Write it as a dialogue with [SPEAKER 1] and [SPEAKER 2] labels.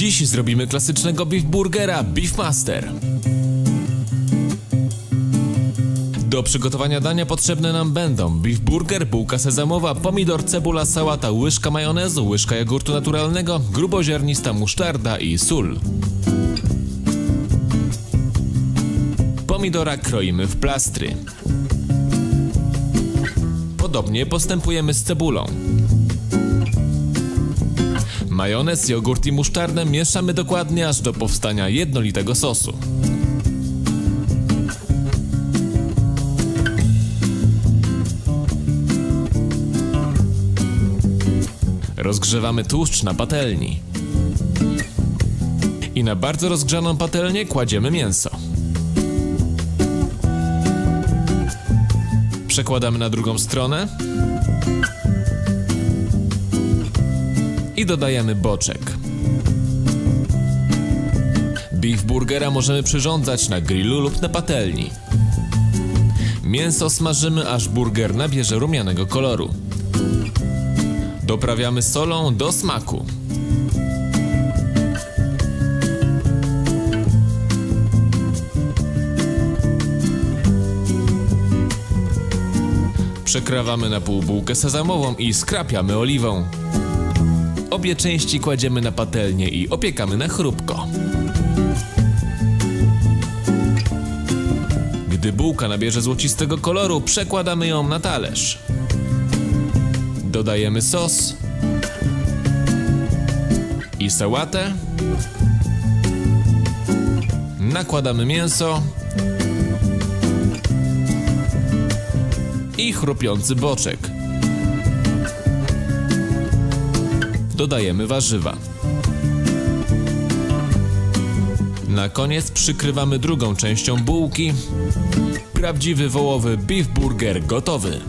[SPEAKER 1] Dziś zrobimy klasycznego beef burgera Beefmaster. Do przygotowania dania potrzebne nam będą beef burger, bułka sezamowa, pomidor, cebula, sałata, łyżka majonezu, łyżka jogurtu naturalnego, gruboziarnista musztarda i sól. Pomidora kroimy w plastry. Podobnie postępujemy z cebulą. Majonez, jogurt i musztardę mieszamy dokładnie aż do powstania jednolitego sosu. Rozgrzewamy tłuszcz na patelni. I na bardzo rozgrzaną patelnię kładziemy mięso. Przekładamy na drugą stronę. I dodajemy boczek. Beef burgera możemy przyrządzać na grillu lub na patelni. Mięso smażymy aż burger nabierze rumianego koloru. Doprawiamy solą do smaku. Przekrawamy na pół bułkę sezamową i skrapiamy oliwą. Obie części kładziemy na patelnię i opiekamy na chrupko. Gdy bułka nabierze złocistego koloru, przekładamy ją na talerz. Dodajemy sos i sałatę. Nakładamy mięso i chrupiący boczek. Dodajemy warzywa. Na koniec przykrywamy drugą częścią bułki. Prawdziwy wołowy beef burger gotowy.